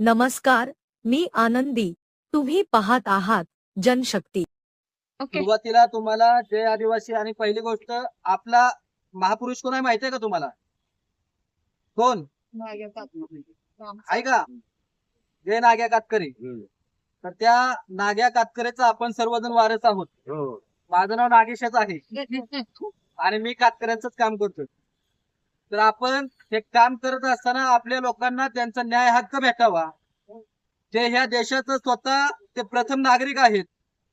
नमस्कार मी आनंदी. तुम्ही पाहत आहात जनशक्ती. ओके. सुरुवातीला तुम्हाला जय आदिवासी आणि पहिली गोष्ट आपला महापुरुष कोण आहे माहितीये का तुम्हाला? कोण? आहे का? जय नाग्या कातकरी. तर त्या नाग्या कातकरेचा आपण सर्वजण वारस आहोत. माझं नाव नागेशच आहे. आणि मी कातकऱ्यांचंच काम करतोय. तर आपण हे काम करत असताना आपल्या लोकांना त्यांचा न्याय हक्क भेटावा. ते ह्या देशाचं स्वतः ते प्रथम नागरिक आहेत.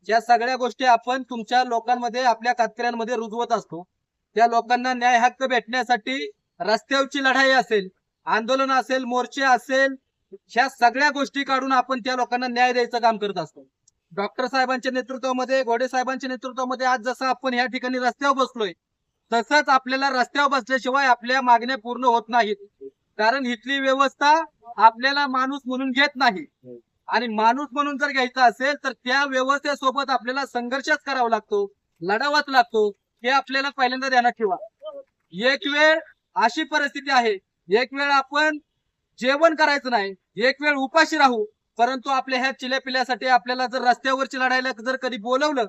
या सगळ्या गोष्टी आपण तुमच्या लोकांमध्ये आपल्या कातकऱ्यांमध्ये रुजवत असतो. त्या लोकांना न्याय हक्क भेटण्यासाठी रस्त्यावरची लढाई असेल आंदोलन असेल मोर्चे असेल ह्या सगळ्या गोष्टी काढून आपण त्या लोकांना न्याय द्यायचं काम करत असतो. डॉक्टर साहेबांच्या नेतृत्वामध्ये घोडे साहेबांच्या नेतृत्वामध्ये आज जसं आपण या ठिकाणी रस्त्यावर बसलोय तसंच आपल्याला रस्त्यावर बसल्याशिवाय आपल्या मागण्या पूर्ण होत नाहीत. कारण इथली व्यवस्था आपल्याला माणूस म्हणून घेत नाही. आणि माणूस म्हणून जर घ्यायचा असेल तर त्या व्यवस्थेसोबत आपल्याला संघर्षच करावा लागतो लढावाच लागतो. हे आपल्याला पहिल्यांदा ध्यानात ठेवा. एक वेळ अशी परिस्थिती आहे एक वेळ आपण जेवण करायचं नाही एक वेळ उपाशी राहू. परंतु आपल्या ह्या चिल्या पिल्यासाठी आपल्याला जर रस्त्यावरची लढाईला जर कधी बोलवलं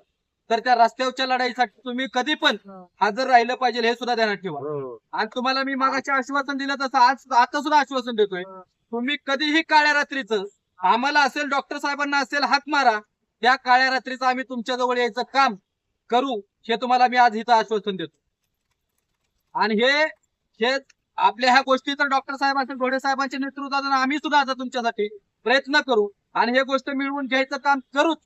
तर त्या रस्त्यावरच्या लढाईसाठी तुम्ही कधी पण हजर राहिलं पाहिजे हे सुद्धा ध्यानात ठेवा. आणि तुम्हाला मी मागाचे आश्वासन दिलं तसं आज आता सुद्धा आश्वासन देतोय. तुम्ही कधीही काळ्या रात्रीचं आम्हाला असेल डॉक्टर साहेबांना असेल हाक मारा त्या काळ्या रात्रीचं आम्ही तुमच्या जवळ यायचं काम करू हे तुम्हाला मी आज इथं आश्वासन देतो. आणि हे हे आपल्या ह्या गोष्टी तर डॉक्टर साहेब असेल घोडे साहेबांच्या नेतृत्वात आम्ही सुद्धा आता तुमच्यासाठी प्रयत्न करू. आणि हे गोष्ट मिळवून घ्यायचं काम करूच.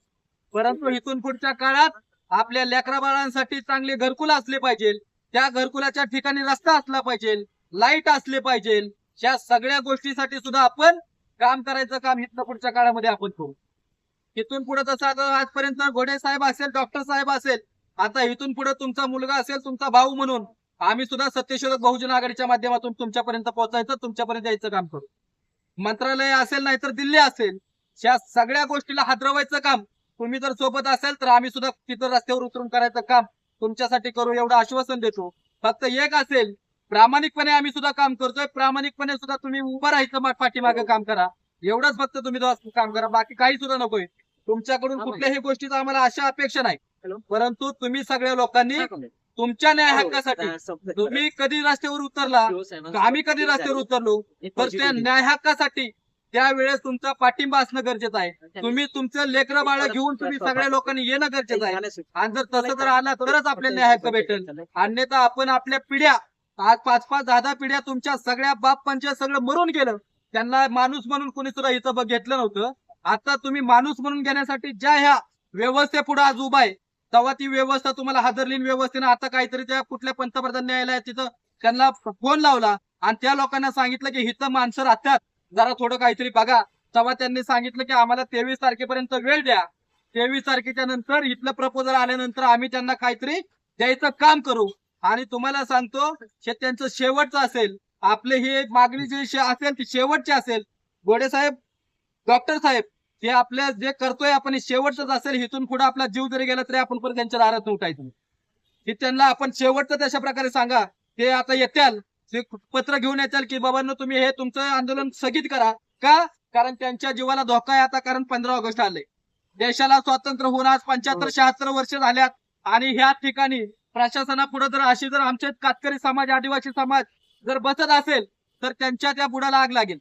परंतु इथून पुढच्या काळात आपल्या लेकरा बाळांसाठी चांगले घरकुल असले पाहिजे. त्या घरकुलाच्या ठिकाणी रस्ता असला पाहिजे लाइट असले पाहिजे. या सगळ्या गोष्टीसाठी सुद्धा आपण काम करायचं काम इथनं पुढच्या काळामध्ये आपण करू. इथून पुढे जसं आजपर्यंत घोडे साहेब असेल डॉक्टर साहेब असेल आता इथून पुढे तुमचा मुलगा असेल तुमचा भाऊ म्हणून आम्ही सुद्धा सत्यशोधक बहुजन आघाडीच्या माध्यमातून तुमच्यापर्यंत पोहोचायचं तुमच्यापर्यंत यायचं काम करू. मंत्रालय असेल नाहीतर दिल्ली असेल या सगळ्या गोष्टीला हादरवायचं काम तुम्ही जर सोबत असेल तर आम्ही सुद्धा तिथं रस्त्यावर उतरून करायचं काम तुमच्यासाठी करू एवढं आश्वासन देतो. फक्त एक असेल प्रामाणिकपणे आम्ही सुद्धा काम करतोय प्रामाणिकपणे सुद्धा तुम्ही उभं राहायचं पाठीमागे काम करा. एवढंच फक्त तुम्ही काम करा बाकी काही सुद्धा नकोय. तुमच्याकडून कुठल्याही गोष्टीचा आम्हाला अशा अपेक्षा नाही. परंतु तुम्ही सगळ्या लोकांनी तुमच्या न्याय हक्कासाठी तुम्ही कधी रस्त्यावर उतरला आम्ही कधी रस्त्यावर उतरलो तर त्या न्याय हक्कासाठी त्यावेळेस तुमचा पाठिंबा असणं गरजेचं आहे. तुम्ही तुमचं लेकरं बाळ घेऊन तुम्ही सगळ्या लोकांनी येणं गरजेचं आहे. आणि जर तसं जर आला तरच आपल्याला न्याय हक्क भेटेल. अन्यथा आपण आपल्या पिढ्या आज पाच पाच दहा दहा पिढ्या तुमच्या सगळ्या बाप पंचायत सगळं मरून गेलं. त्यांना माणूस म्हणून कोणी सुद्धा इथं बघ घेतलं नव्हतं. आता तुम्ही माणूस म्हणून घेण्यासाठी ज्या ह्या व्यवस्थे पुढे आज उभा आहे तेव्हा ती व्यवस्था तुम्हाला हादरलीन व्यवस्थेनं आता काहीतरी त्या कुठल्या पंतप्रधान न्यायालयात तिथं त्यांना फोन लावला आणि त्या लोकांना सांगितलं की हिथं माणसं राहतात. जरा थोडं काहीतरी बघा. तेव्हा त्यांनी सांगितलं की आम्हाला तेवीस तारखेपर्यंत वेळ द्या. तेवीस तारखेच्या नंतर इथलं प्रपोजल आल्यानंतर आम्ही त्यांना काहीतरी द्यायचं काम करू. आणि तुम्हाला सांगतो हे त्यांचं शेवटचं असेल. आपले हे मागणी जी असेल ती शेवटची असेल. गोडे साहेब डॉक्टर साहेब ते आपल्या जे करतोय आपण शेवटच शेवटचंच असेल इथून पुढे आपला जीव जरी गेला तरी आपण परत त्यांच्या दारात उठायचं. हे त्यांना आपण शेवटचं तशा प्रकारे सांगा ते आता येत्याल. पत्र घेऊन येत्याल की बाबांनो तुम्ही हे तुमचं आंदोलन स्थगित करा. का? कारण त्यांच्या जीवाला धोका आहे आता कारण पंधरा ऑगस्ट आले. देशाला स्वातंत्र्य होऊन आज पंच्याहत्तर शहात्तर वर्ष झाल्यात. आणि ह्या ठिकाणी प्रशासनापुढे जर अशी जर आमचे कातकरी समाज आदिवासी समाज जर बसत असेल तर त्यांच्या त्या बुडाला आग लागेल.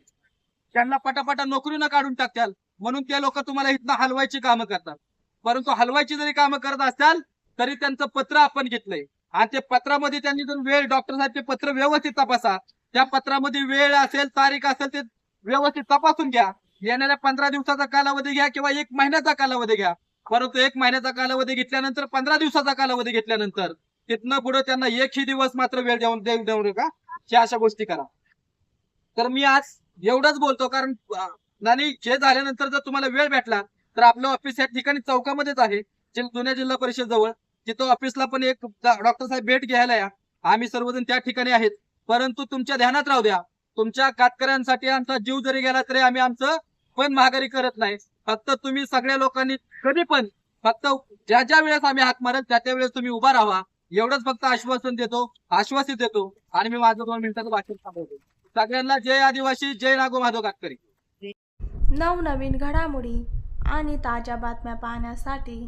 त्यांना पटापटा नोकरीनं काढून टाकत्याल म्हणून ते लोक तुम्हाला इथनं हलवायची कामं करतात. परंतु हलवायची जरी कामं करत असाल तरी त्यांचं पत्र आपण घेतलंय. आणि ते पत्रामध्ये त्यांनी जर वेळ डॉक्टर साहेब ते पत्र व्यवस्थित तपासा. त्या पत्रामध्ये वेळ असेल तारीख असेल ते व्यवस्थित तपासून घ्या. येणाऱ्या पंधरा दिवसाचा कालावधी घ्या किंवा एक महिन्याचा कालावधी घ्या. परंतु एक महिन्याचा कालावधी घेतल्यानंतर पंधरा दिवसाचा कालावधी घेतल्यानंतर तिथनं पुढे त्यांना एकही दिवस मात्र वेळ देऊन देऊ नका. ह्या अशा गोष्टी करा. तर मी आज एवढंच बोलतो कारण अं, आणि हे झाल्यानंतर जर तुम्हाला वेळ भेटला तर आपलं ऑफिस या ठिकाणी चौकामध्येच आहे जे जुन्या जिल्हा परिषद जवळ. तिथं ऑफिसला पण एक डॉक्टर साहेब भेट घ्यायला या. आम्ही सर्वजण त्या ठिकाणी आहेत. परंतु तुमच्या ध्यानात राहू द्या. तुमच्या कातकऱ्यांसाठी आमचा जीव जरी गेला तरी आम्ही आमचं पण महागारी करत नाही. फक्त तुम्ही सगळ्या लोकांनी कधी पण फक्त ज्या ज्या वेळेस आम्ही हाक मारत त्या त्या वेळेस तुम्ही उभा राहा. एवढंच फक्त आश्वासन देतो आश्वासित देतो. आणि मी माझं दोन मिनिटाचं भाषण थांबवतो. सगळ्यांना जय आदिवासी जय नागो माधव कातकरी. नवनवीन घडामोडी आणि ताज्या बातम्या पाहण्यासाठी